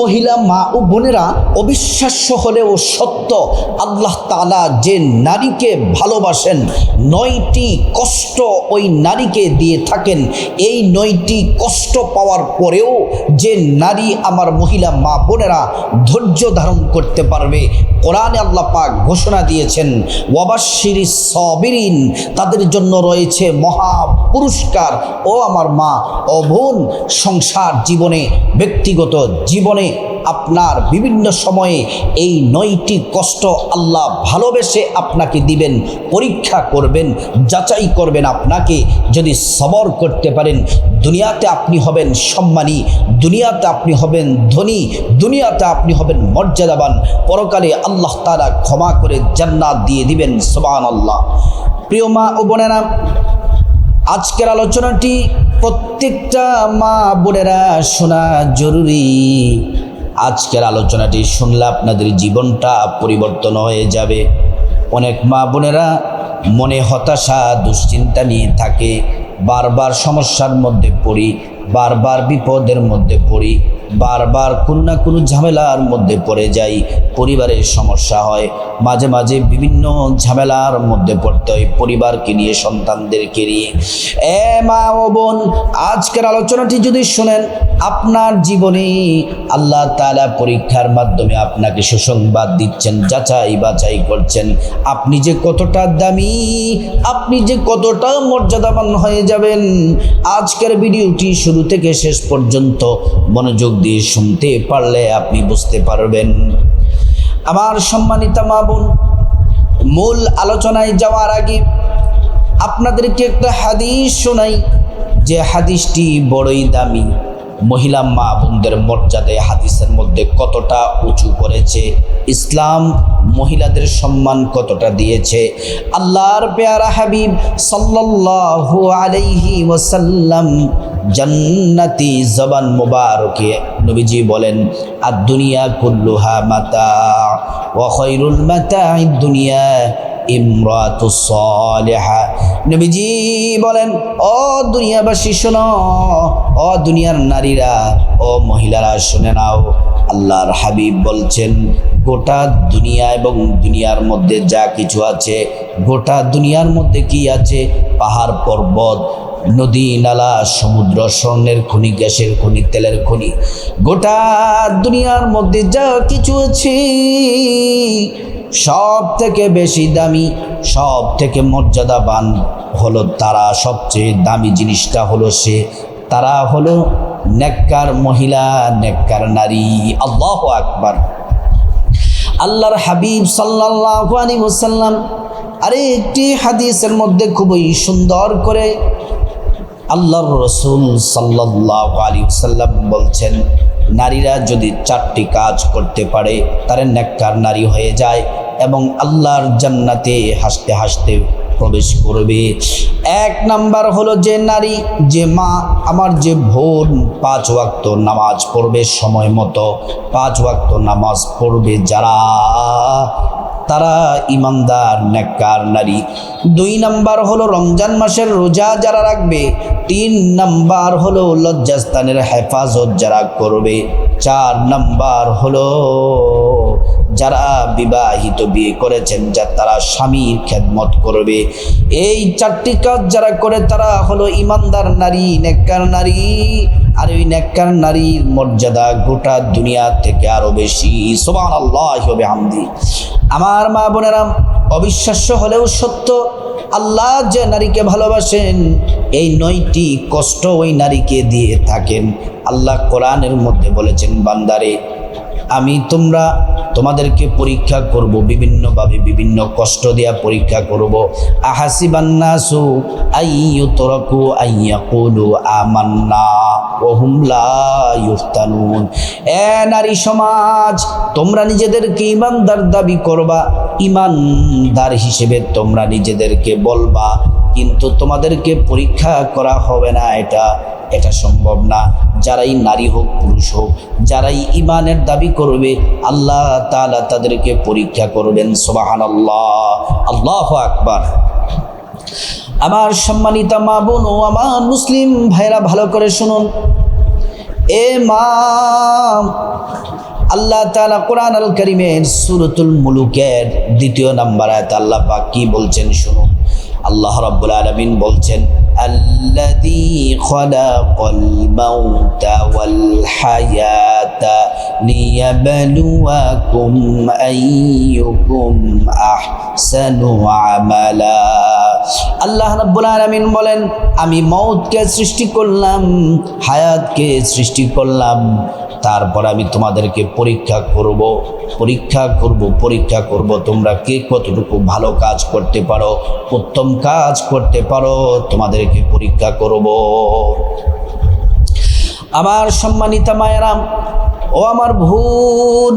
মহিলা মা ও বোনেরা অবিশ্বাস্য হলেও সত্য, আল্লাহ তালা যে নারীকে ভালোবাসেন, নয়টি কষ্ট ওই নারীকে দিয়ে থাকেন। এই নয়টি কষ্ট পাওয়ার পরেও যে নারী আমার মহিলা মা বোনেরা ধৈর্য ধারণ করতে পারবে, কোরআনে আল্লাহ পাক ঘোষণা দিয়েছেন ওয়াবাশির সবিরিন তাদের জন্য রয়েছে মহা পুরস্কার। ও আমার মা, ও বোন, সংসার জীবনে, ব্যক্তিগত জীবনে আপনার বিভিন্ন সময়ে এই নয়টি কষ্ট আল্লাহ ভালোবেসে আপনাকে দিবেন, পরীক্ষা করবেন, যাচাই করবেন আপনাকে। যদি সবর করতে পারেন, দুনিয়াতে আপনি হবেন সম্মানী, দুনিয়াতে আপনি হবেন ধনী, দুনিয়াতে আপনি হবেন মর্যাদাবান। পরকালে আল্লাহ তারা ক্ষমা করে জান্নাত দিয়ে দিবেন সোবান আল্লাহ প্রিয় মা ও বোনেরা, আজকের আলোচনাটি প্রত্যেকটা মা বোনেরা শোনা জরুরি। আজকের আলোচনাটি শুনলে আপনাদের জীবনটা পরিবর্তন হয়ে যাবে। অনেক মা বোনেরা মনে হতাশা, দুশ্চিন্তা নিয়ে থাকে। বারবার সমস্যার মধ্যে পড়ি, বারবার বিপদের মধ্যে পড়ি। বারবার কোনো না কোনো ঝামেলার মধ্যে পড়ে যাই, পরিবারের সমস্যা হয়। মাঝে মাঝে বিভিন্ন ঝামেলার মধ্যে পড়তে হয় পরিবারকে নিয়ে, সন্তানদেরকে নিয়ে। এ মা ও বোন, আজকের আলোচনাটি যদি শোনেন, আপনার জীবনে আল্লাহ তালা পরীক্ষার মাধ্যমে আপনাকে সুসংবাদ দিচ্ছেন, যাচাই বাছাই করছেন। আপনি যে কতটা দামি, আপনি যে কতটা মর্যাদাবান হয়ে যাবেন, আজকের ভিডিওটি শুরু থেকে শেষ পর্যন্ত মনোযোগ দিয়ে শুনতে পারলে আপনি বুঝতে পারবেন। আমার সম্মানিতা মা বোন, মূল আলোচনায় যাওয়ার আগে আপনাদেরকে একটা হাদিস শোনাই, যে হাদিসটি বড়ই দামি। মহিলা মা বোনদের মর্যাদায় হাদিসের মধ্যে কতটা উঁচু করেছে? ইসলাম মহিলাদের সম্মান কতটা দিয়েছে? আল্লাহর পেয়ারা হাবিব সাল্লাল্লাহু আলাইহি ওয়াসাল্লাম জান্নাতি জবান মুবারকে নবীজি বলেন আর দুনিয়া কুল্লুহা মাতা, ওয়া খৈরুল মাতা দুনিয়া ইমরাতু সালিহা। নবীজি বলেন, ও দুনিয়াবাসী শোনো, ও দুনিয়ার নারীরা, ও মহিলারা, শুনে নাও। আল্লাহর হাবিব বলছেন, গোটা দুনিয়া এবং দুনিয়ার মধ্যে যা কিছু আছে, গোটা দুনিয়ার মধ্যে কি আছে? পাহাড় পর্বত, নদী, নালা, সমুদ্র, স্বর্ণের খনি, গ্যাসের খনি, তেলের খনি। গোটা দুনিয়ার মধ্যে যা কিছু আছে সব থেকে বেশি দামি সব থেকে মর্যাদাবান হলো তারা। সবচেয়ে দামি জিনিসটা হলো সে, তারা হলো নেককার মহিলা, নেককার নারী। আল্লাহ আকবার। আল্লাহর হাবিব সাল্লাহ আলী আরে একটি হাদিসের মধ্যে খুবই সুন্দর করে আল্লাহর রসুল সাল্লাহ আলী সাল্লাম বলছেন, নারীরা যদি চারটি কাজ করতে পারে, তারা নেককার নারী হয়ে যায়। এবং আল্লাহর জান্নাতে হাসতে হাসতে প্রবেশ করবে। এক নাম্বার হলো যে নারী, যে মা, আমার যে ভোর পাঁচ ওয়াক্ত নামাজ পড়বে সময় মতো, পাঁচ ওয়াক্ত নামাজ পড়বে যারা, তারা ইমানদার, নেককার নারী। দুই নাম্বার হলো রমজান মাসের রোজা যারা রাখবে, তিন নাম্বার হলো লজ্জাস্তানের হেফাজত যারা করবে, চার নাম্বার হলো যারা বিবাহিত বিয়ে করেছেন, যা তারা স্বামীর খেদমত করবে। এই চারটি কাজ যারা করে, তারা হলো ইমানদার নারী, নেককার নারী, আর ওই নেককার নারীর মর্যাদা গোটা দুনিয়া থেকে আরও বেশি। সোমান আল্লাহ হবে হামদি আমার মা বোনেরা, অবিশ্বাস্য হলেও সত্য, আল্লাহ যে নারীকে ভালোবাসেন, এই নয়টি কষ্ট ওই নারীকে দিয়ে থাকেন। আল্লাহ কোরআনের মধ্যে বলেছেন, বান্দারে আমি তোমরা তোমাদেরকে পরীক্ষা করব, বিভিন্নভাবে বিভিন্ন কষ্ট দেয়া পরীক্ষা করব। আহাসিবান্নাসু আইয়ুতরাকু আইয়াকুলু আমান্না ওহুম লা এ নারী সমাজ, তোমরা নিজেদেরকে ইমানদার দাবি করবা, ইমানদার হিসেবে তোমরা নিজেদেরকে বলবা। কিন্তু তোমাদেরকে পরীক্ষা করা হবে না এটা এটা সম্ভব না। যারাই নারী হোক, পুরুষ হোক, যারাই ইমানের দাবি করবে, আল্লাহ তালা তাদেরকে পরীক্ষা করবেন সোবাহান আল্লাহ আল্লাহ আকবার। আমার সম্মানিতা মা বোন ও আমার মুসলিম ভাইরা ভালো করে শুনুন। এ মা, আল্লাহ তাআলা কোরআন আল করিমের সুরতুল মুলুকের দ্বিতীয় নাম্বার আয়াত আল্লাহ পাক কি বলছেন শুনুন। আল্লাহ রাব্বুল আলামিন বলছেন আল্লাযী খালাকাল মাউতা ওয়াল হায়াতা লিয়াবলুয়াকুম আইয়ুকুম আহসানু আমালা আল্লাহ রাব্বুল আলামিন বলেন, আমি মৌতকে সৃষ্টি করলাম, হায়াতকে সৃষ্টি করলাম। তারপর আমি তোমাদেরকে পরীক্ষা করব পরীক্ষা করব পরীক্ষা করব। তোমরা কে কতটুকু ভালো কাজ করতে পারো, উত্তম কাজ করতে পারো, তোমাদেরকে পরীক্ষা করব। আমার সম্মানিতা মায়েরাম ও আমার ভুল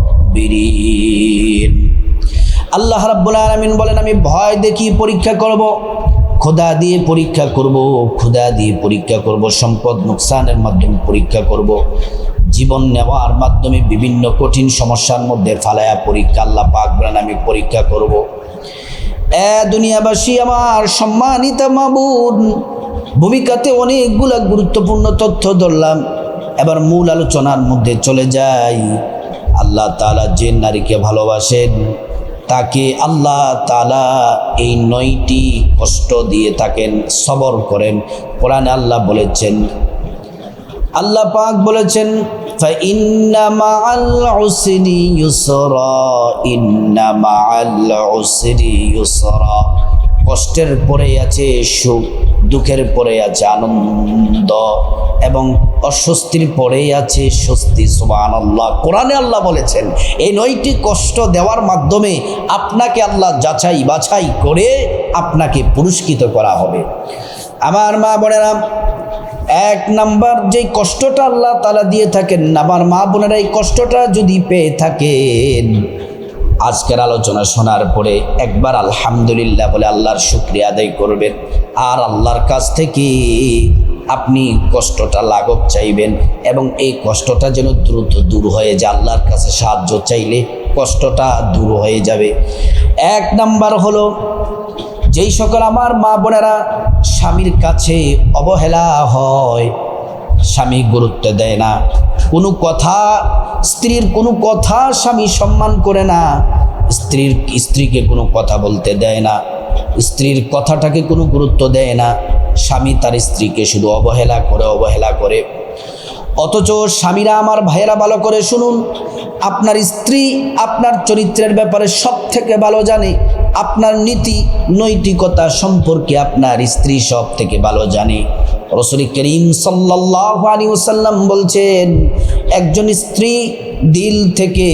আল্লাহ রাব্বুল আলামিন বলেন, আমি ভয় দেখি পরীক্ষা করব খোদা দিয়ে পরীক্ষা করব খোদা দিয়ে পরীক্ষা করব, সম্পদ নোকসানের মাধ্যমে পরীক্ষা করব। জীবন নেওয়ার মাধ্যমে বিভিন্ন কঠিন সমস্যার মধ্যে ফালায়া পরীক্ষা আল্লাহ পাক বলেন, আমি পরীক্ষা করব। এ দুনিয়াবাসী আমার সম্মানিত মাবুদ, ভূমিকাতে অনেকগুলা গুরুত্বপূর্ণ তথ্য ধরলাম। এবার মূল আলোচনার মধ্যে চলে যাই। আল্লাহ তালা যে নারীকে ভালোবাসেন, তাকে আল্লাহ তালা এই নয়টি কষ্ট দিয়ে থাকেন সবর করেন। কোরআন আল্লাহ বলেছেন, আল্লাহ পাক বলেছেন কষ্টের পরে আছে সুখ। দুঃখের পরে আছে আনন্দ এবং অস্বস্তির পরেই আছে স্বস্তি সুবান আল্লাহ কোরআনে আল্লাহ বলেছেন, এই নয়টি কষ্ট দেওয়ার মাধ্যমে আপনাকে আল্লাহ যাচাই বাছাই করে আপনাকে পুরস্কৃত করা হবে। আমার মা বোনেরা, এক নাম্বার যেই কষ্টটা আল্লাহ তালা দিয়ে থাকেন, আমার মা বোনেরা এই কষ্টটা যদি পেয়ে থাকেন আজকের আলোচনা শোনার পরে একবার আলহামদুলিল্লাহ বলে আল্লাহর শুক্রিয়া আদায় করবেন। আর আল্লাহর কাছ থেকে আপনি কষ্টটা লাঘব চাইবেন এবং এই কষ্টটা যেন দ্রুত দূর হয়ে যায়। আল্লাহর কাছে সাহায্য চাইলে কষ্টটা দূর হয়ে যাবে। এক নাম্বার হলো, যেই সকল আমার মা বোনেরা স্বামীর কাছে অবহেলা হয় স্বামী গুরুত্ব দেয় না। কোনো কথা স্ত্রীর কোনো কথা স্বামী সম্মান করে না। স্ত্রীর, স্ত্রীকে কোনো কথা বলতে দেয় না। স্ত্রীর কথাটাকে কোনো গুরুত্ব দেয় না। স্বামী তার স্ত্রীকে শুধু অবহেলা করে অবহেলা করে। অথচ স্বামীরা আমার ভাইয়েরা ভালো করে শুনুন। আপনার স্ত্রী আপনার চরিত্রের ব্যাপারে সব থেকে ভালো জানে। আপনার নীতি, নৈতিকতা সম্পর্কে আপনার স্ত্রী সব থেকে ভালো জানে। রসুল করিম সাল্লাহ আলী ওসাল্লাম বলছেন, একজন স্ত্রী দিল থেকে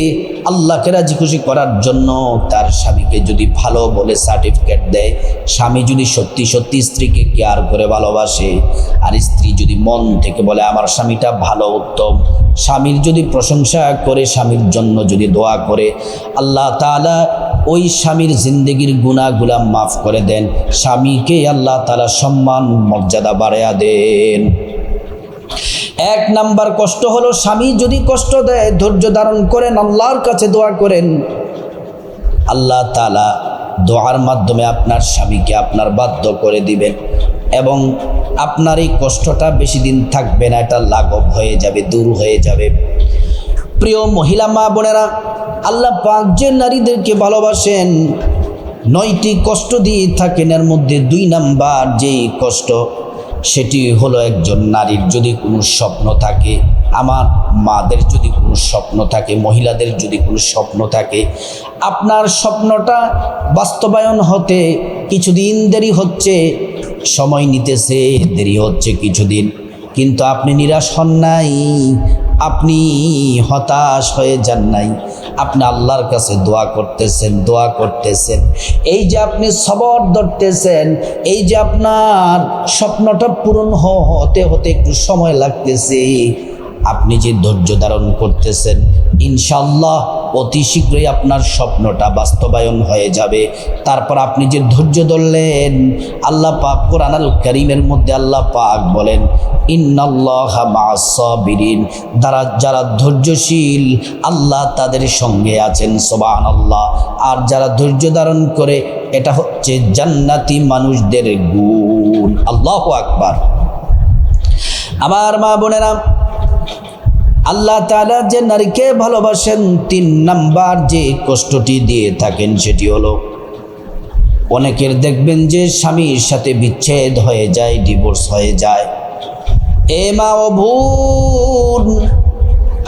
আল্লাহকে রাজি খুশি করার জন্য তার স্বামীকে যদি ভালো বলে সার্টিফিকেট দেয়, স্বামী যদি সত্যি সত্যি স্ত্রীকে কেয়ার করে ভালোবাসে, আর স্ত্রী যদি মন থেকে বলে আমার স্বামীটা ভালো, উত্তম, স্বামীর যদি প্রশংসা করে, স্বামীর জন্য যদি দোয়া করে, আল্লাহ তালা ওই স্বামীর জিন্দগির গুণাগুলা মাফ করে দেন। স্বামীকে আল্লাহ তালা সম্মান, মর্যাদা বাড়াইয়া দেন। এক নাম্বার কষ্ট হলো, স্বামী যদি কষ্ট দেয়, ধৈর্য ধারণ করেন, আল্লাহর কাছে দোয়া করেন, আল্লাহ তালা দোয়ার মাধ্যমে আপনার স্বামীকে আপনার বাধ্য করে দিবেন এবং আপনার এই কষ্টটা বেশি দিন থাকবে না, এটা লাঘব হয়ে যাবে, দূর হয়ে যাবে। প্রিয় মহিলা মা বোনেরা, আল্লাহ পাক যে নারীদেরকে ভালোবাসেন, নয়টি কষ্ট দিয়ে থাকেন, এর মধ্যে দুই নাম্বার যেই কষ্ট, সেটি হলো একজন নারীর যদি কোনো স্বপ্ন থাকে, আমার মাদের যদি কোনো স্বপ্ন থাকে, মহিলাদের যদি কোনো স্বপ্ন থাকে, আপনার স্বপ্নটা বাস্তবায়ন হতে কিছুদিন দেরি হচ্ছে, সময় নিতেছে, দেরি হচ্ছে কিছুদিন। কিন্তু আপনি নিরাশ হন নাই। আপনি হতাশ হয়ে যান নাই। আপনি আল্লাহর কাছে দোয়া করতেছেন দোয়া করতেছেন। এই যে আপনি সবর ধরতেছেন, এই যে আপনার স্বপ্নটা পূরণ হতে হতে একটু সময় লাগতেছে। আপনি যে ধৈর্য ধারণ করতেছেন ইনশাল্লাহ অতি শীঘ্রই আপনার স্বপ্নটা বাস্তবায়ন হয়ে যাবে। তারপর আপনি যে ধৈর্য ধরলেন, আল্লাহ পাক কোরআন আল করিমের মধ্যে আল্লাহ পাক বলেন ইন্নাল্লাহিন যারা যারা ধৈর্যশীল, আল্লাহ তাদের সঙ্গে আছেন সোবান আল্লাহ আর যারা ধৈর্য ধারণ করে, এটা হচ্ছে জান্নাতি মানুষদের গুণ। আল্লাহ আকবার। আমার মা বোনেরা আল্লাহ তালা যে নারীকে ভালোবাসেন, তিন নাম্বার যে কষ্টটি দিয়ে থাকেন সেটি হলো, অনেকের দেখবেন যে স্বামীর সাথে বিচ্ছেদ হয়ে যায় ডিভোর্স হয়ে যায়। এ মা ও ভুন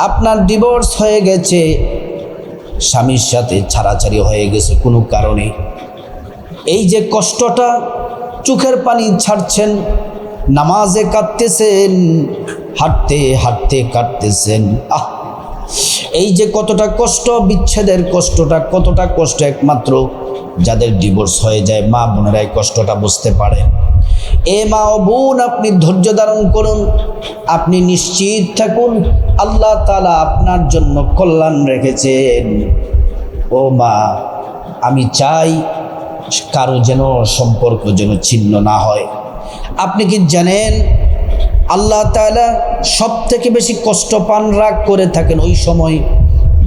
আপনার ডিভোর্স হয়ে গেছে, স্বামীর সাথে ছাড়াছাড়ি হয়ে গেছে কোনো কারণে। এই যে কষ্টটা চোখের পানি ছাড়ছেন, নামাজে কাটতেছেন হাঁটতে হাঁটতে কাটতেছেন। আহ! এই যে কতটা কষ্ট, বিচ্ছেদের কষ্টটা, কতটা কষ্ট একমাত্র যাদের ডিভোর্স হয়ে যায়, মা বোনেরা এই কষ্টটা বুঝতে পারে। এ মা ও বোন, আপনি ধৈর্য ধারণ করুন, আপনি নিশ্চিত থাকুন, আল্লাহ তালা আপনার জন্য কল্যাণ রেখেছেন। ও মা, আমি চাই কারও যেন সম্পর্ক যেন ছিন্ন না হয়। আপনি কি জানেন আল্লাহ তালা সব থেকে বেশি কষ্ট পান রাগ করে থাকেন ওই সময়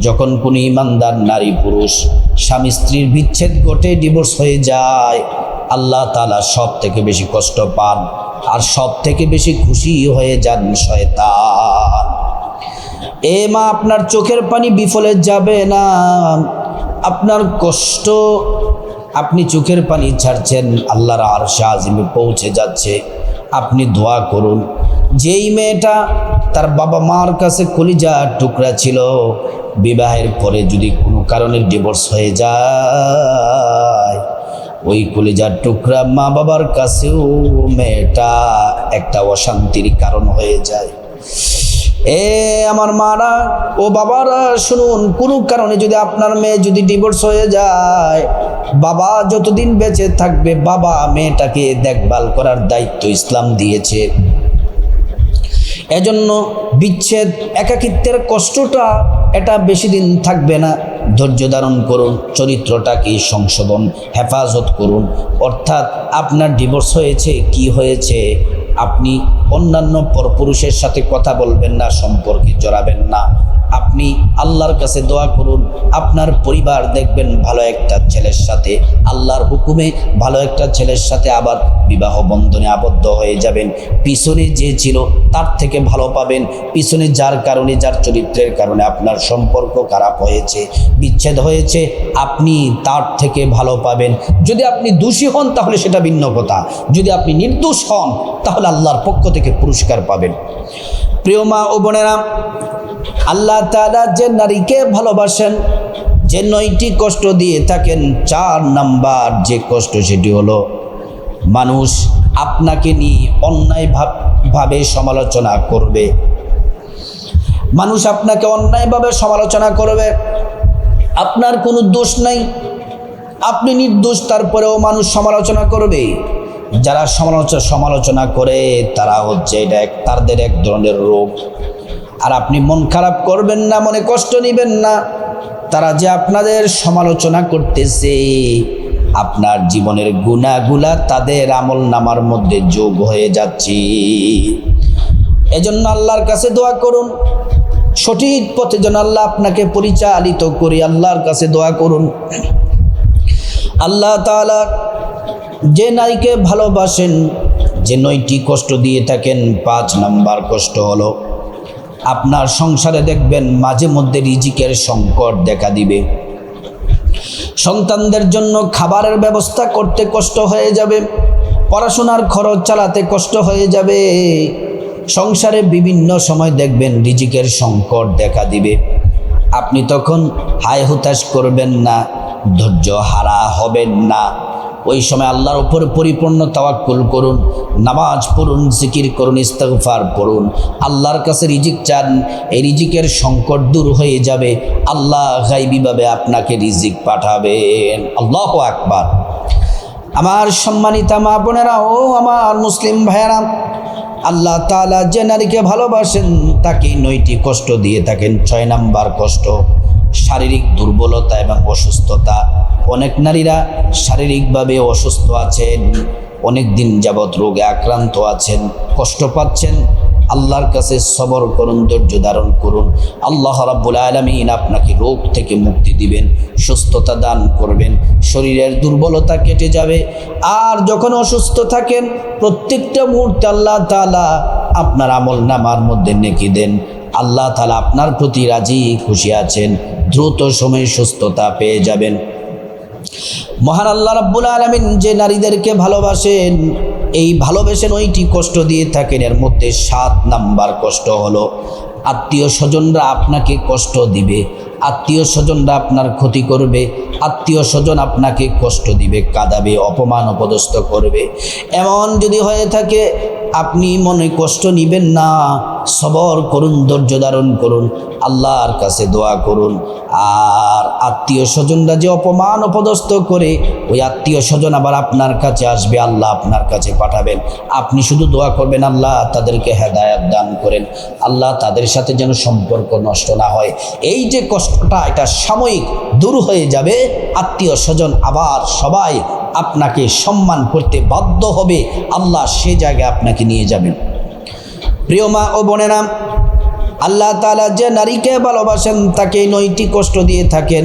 যখন কোনো ইমানদার নারী পুরুষ, স্বামী স্ত্রীর বিচ্ছেদ ঘটে ডিভোর্স হয়ে যায়, আল্লাহ তালা সব থেকে বেশি কষ্ট পান আর সব থেকে বেশি খুশি হয়ে যান শয়তান। এ মা, আপনার চোখের পানি বিফলে যাবে না। আপনার কষ্ট আপনি চোখের পানি ছাড়ছেন, আল্লাহর আর শাহজিমে পৌঁছে যাচ্ছে। আপনি দোয়া করুন যেই মেয়েটা তার বাবা মার কাছে কলিজার টুকরা ছিল, বিবাহের পরে যদি কোনো কারণে ডিভোর্স হয়ে যায়, ওই কলিজার টুকরা মা বাবার কাছেও মেয়েটা একটা অশান্তির কারণ হয়ে যায়। এ আমার মারা, ও বাবারা, শুনুন, কোনো কারণে যদি আপনার মেয়ে যদি ডিভোর্স হয়ে যায়, বাবা যতদিন বেঁচে থাকবে, বাবা মেয়েটাকে দেখভাল করার দায়িত্ব ইসলাম দিয়েছে। এজন্য বিচ্ছেদ, একাকিত্বের কষ্টটা এটা বেশি দিন থাকবে না। ধৈর্য ধারণ করুন, চরিত্রটাকে সংশোধন, হেফাজত করুন। অর্থাৎ আপনার ডিভোর্স হয়েছে, কি হয়েছে, আপনি অন্যান্য পরপুরুষের সাথে কথা বলবেন না, সম্পর্কে জড়াবেন না। আপনি আল্লাহর কাছে দোয়া করুন। আপনার পরিবার দেখবেন ভালো একটা ছেলের সাথে। আল্লাহর হুকুমে ভালো একটা ছেলের সাথে আবার বিবাহ বন্ধনে আবদ্ধ হয়ে যাবেন। পিছনে যে ছিল তার থেকে ভালো পাবেন। পিছনে যার কারণে, যার চরিত্রের কারণে আপনার সম্পর্ক খারাপ হয়েছে, বিচ্ছেদ হয়েছে, আপনি তার থেকে ভালো পাবেন। যদি আপনি দোষী হন, তাহলে সেটা ভিন্ন কথা। যদি আপনি নির্দোষ হন, তাহলে আল্লাহর পক্ষ থেকে পুরস্কার পাবেন। প্রিয় মা ও বোনেরা আল্লাহ তাআলা যে নারীকে ভালোবাসেন, যে নয়টি কষ্ট দিয়ে থাকেন, চার নাম্বার যে কষ্ট সেটি হলো মানুষ আপনাকে নিয়ে অন্যায় ভাবে সমালোচনা করবে। মানুষ আপনাকে অন্যায়ভাবে সমালোচনা করবে। আপনার কোনো দোষ নাই। আপনি নির্দোষ, তারপরেও মানুষ সমালোচনা করবে। যারা সমালোচনা সমালোচনা করে, তারা হচ্ছে এটা এক তাদের এক ধরনের রোগ। আর আপনি মন খারাপ করবেন না, মনে কষ্ট নেবেন না। তারা যে আপনাদের সমালোচনা করতেছে, আপনার জীবনের গুণাগুলা তাদের আমল নামার মধ্যে যোগ হয়ে যাচ্ছে। এজন্য আল্লাহর কাছে দোয়া করুন। সঠিক পথে যেন আল্লাহ আপনাকে পরিচালিত করি আল্লাহর কাছে দোয়া করুন। আল্লাহ তাআলা যে নারীকে ভালোবাসেন, যে নয়টি কষ্ট দিয়ে থাকেন, পাঁচ নাম্বার কষ্ট হলো আপনার সংসারে দেখবেন মাঝে মধ্যে রিজিকের সংকট দেখা দিবে। সন্তানদের জন্য খাবারের ব্যবস্থা করতে কষ্ট হয়ে যাবে, পড়াশোনার খরচ চালাতে কষ্ট হয়ে যাবে। সংসারে বিভিন্ন সময় দেখবেন রিজিকের সংকট দেখা দিবে। আপনি তখন হায় হুতাশ করবেন না, ধৈর্য হারা হবেন না। ওই সময় আল্লাহর উপর পরিপূর্ণ তাওয়াক্কুল করুন, নামাজ পড়ুন, জিকির করুন, ইস্তেগফার পড়ুন। আল্লাহর কাছে রিজিক চান, এই রিজিকের সংকট দূর হয়ে যাবে। আল্লাহ গাইবিভাবে আপনাকে রিজিক পাঠাবেন। আল্লাহ আকবার। আমার সম্মানিতা মা বোনেরা ও আমার মুসলিম ভাইয়েরা, আল্লাহ তাআলা যে নারীকে ভালোবাসেন, তাকে নয়টি কষ্ট দিয়ে থাকেন। ছয় নাম্বার কষ্ট শারীরিক দুর্বলতা এবং অসুস্থতা। অনেক নারীরা শারীরিকভাবে অসুস্থ আছেন অনেক দিন যাবৎ রোগে আক্রান্ত আছেন, কষ্ট পাচ্ছেন। আল্লাহর কাছে সবর করুন, ধৈর্য ধারণ করুন। আল্লাহ রাব্বুল আলমিন আপনাকে রোগ থেকে মুক্তি দিবেন, সুস্থতা দান করবেন। শরীরের দুর্বলতা কেটে যাবে। আর যখন অসুস্থ থাকেন, প্রত্যেকটা মুহূর্তে আল্লাহ তালা আপনার আমল নামার মধ্যে নেকি দেন। আল্লাহ তালা আপনার প্রতি রাজি, খুশি আছেন, দ্রুত সময়ে সুস্থতা পেয়ে যাবেন। মহান আল্লাহ রাব্বুল আলমিন যে নারীদেরকে ভালোবাসেন, এই ভালোবেসেন ওইটি কষ্ট দিয়ে থাকেন। এর মধ্যে সাত নাম্বার কষ্ট হলো, আত্মীয় স্বজনরা আপনাকে কষ্ট দিবে, আত্মীয় স্বজনরা আপনার ক্ষতি করবে, আত্মীয় স্বজন আপনাকে কষ্ট দিবে, কাঁদাবে, অপমান অপদস্থ করবে। এমন যদি হয়ে থাকে আপনি মনে কষ্ট নিবেন না। সবর করুন, ধৈর্য ধারণ করুন, আল্লাহর কাছে দোয়া করুন। আর আত্মীয় স্বজনরা যে অপমান অপদস্থ করে, ওই আত্মীয় স্বজন আবার আপনার কাছে আসবে, আল্লাহ আপনার কাছে পাঠাবেন। আপনি শুধু দোয়া করবেন, আল্লাহ তাদেরকে হেদায়াত দান করেন। আল্লাহ তাদের সাথে যেন সম্পর্ক নষ্ট না হয়। এই যে কষ্টটা, এটা সাময়িক দূর হয়ে যাবে। আত্মীয় স্বজন আবার সবাই আপনাকে সম্মান করতে বাধ্য হবে, আল্লাহ সে জায়গায় আপনাকে নিয়ে যাবেন। প্রিয় মা ও বোনেরা, আল্লাহ তালা যে নারীকে ভালোবাসেন, তাকে নয়টি কষ্ট দিয়ে থাকেন।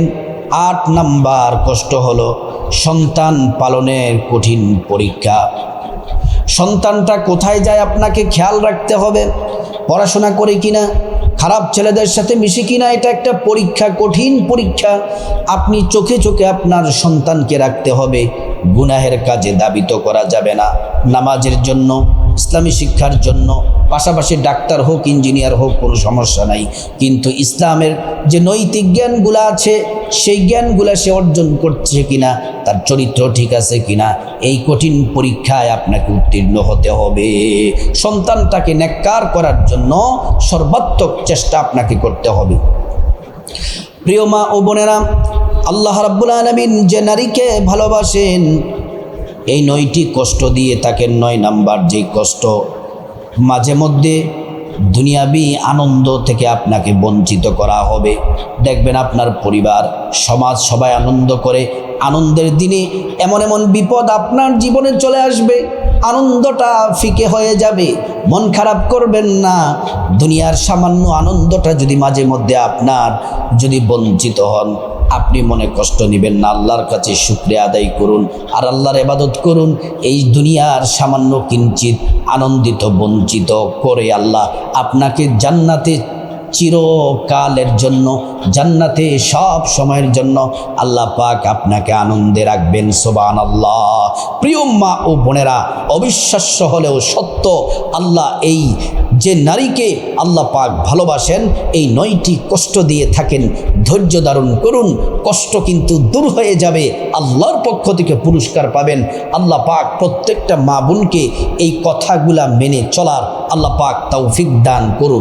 আট নাম্বার কষ্ট হলো সন্তান পালনের কঠিন পরীক্ষা। সন্তানটা কোথায় যায় আপনাকে খেয়াল রাখতে হবে, পড়াশোনা করে কিনা, খারাপ ছেলেদের সাথে মিশে কিনা, এটা একটা পরীক্ষা, কঠিন পরীক্ষা। আপনি চোখে চোখে আপনার সন্তানকে রাখতে হবে গুনাহের কাজে দাবিত করা যাবে না। নামাজের জন্য, ইসলামী শিক্ষার জন্য, পাশাপাশি ডাক্তার হোক, ইঞ্জিনিয়ার হোক, কোনো সমস্যা নাই। কিন্তু ইসলামের যে নৈতিক জ্ঞানগুলো আছে, সেই জ্ঞানগুলো সে অর্জন করছে কিনা, তার চরিত্র ঠিক আছে কিনা, এই কঠিন পরীক্ষায় আপনাকে উত্তীর্ণ হতে হবে। সন্তানটাকে নেককার করার জন্য সর্বাত্মক চেষ্টা আপনাকে করতে হবে। প্রিয় মা ও বোনেরা আল্লাহ রাব্বুল আলমিন যে নারীকে ভালোবাসেন, এই নয়টি কষ্ট দিয়ে তাকে নয় নাম্বার যে কষ্ট মাঝে মধ্যে দুনিয়াবি আনন্দ থেকে আপনাকে বঞ্চিত করা হবে। দেখবেন আপনার পরিবার, সমাজ সবাই আনন্দ করে, আনন্দের দিনে এমন এমন বিপদ আপনার জীবনে চলে আসবে, আনন্দটা ফিকে হয়ে যাবে, মন খারাপ করবেন না। দুনিয়ার সামান্য আনন্দটা যদি মাঝে মধ্যে আপনার যদি বঞ্চিত হন আপনি মনে কষ্ট নেবেন না, আল্লাহর কাছে শুক্রিয়া আদায় করুন। আর আল্লাহর এবাদত করুন, এই দুনিয়ার সামান্য কিঞ্চিত আনন্দিত, বঞ্চিত করে আল্লাহ আপনাকে জান্নাতে চিরকালের জন্য, জান্নাতে সব সময়ের জন্য আল্লাহ পাক আপনাকে আনন্দে রাখবেন সোবান আল্লাহ প্রিয় মা ও বোনেরা, অবিশ্বাস্য হলেও সত্য, আল্লাহ এই যে নারীকে আল্লাহ পাক ভালোবাসেন, এই নয়টি কষ্ট দিয়ে থাকেন ধৈর্য ধারণ করুন, কষ্ট কিন্তু দূর হয়ে যাবে। আল্লাহর পক্ষ থেকে পুরস্কার পাবেন। আল্লাহ পাক প্রত্যেকটা মা বোনকে এই কথাগুলা মেনে চলার আল্লাহ পাক তৌফিক দান করুন।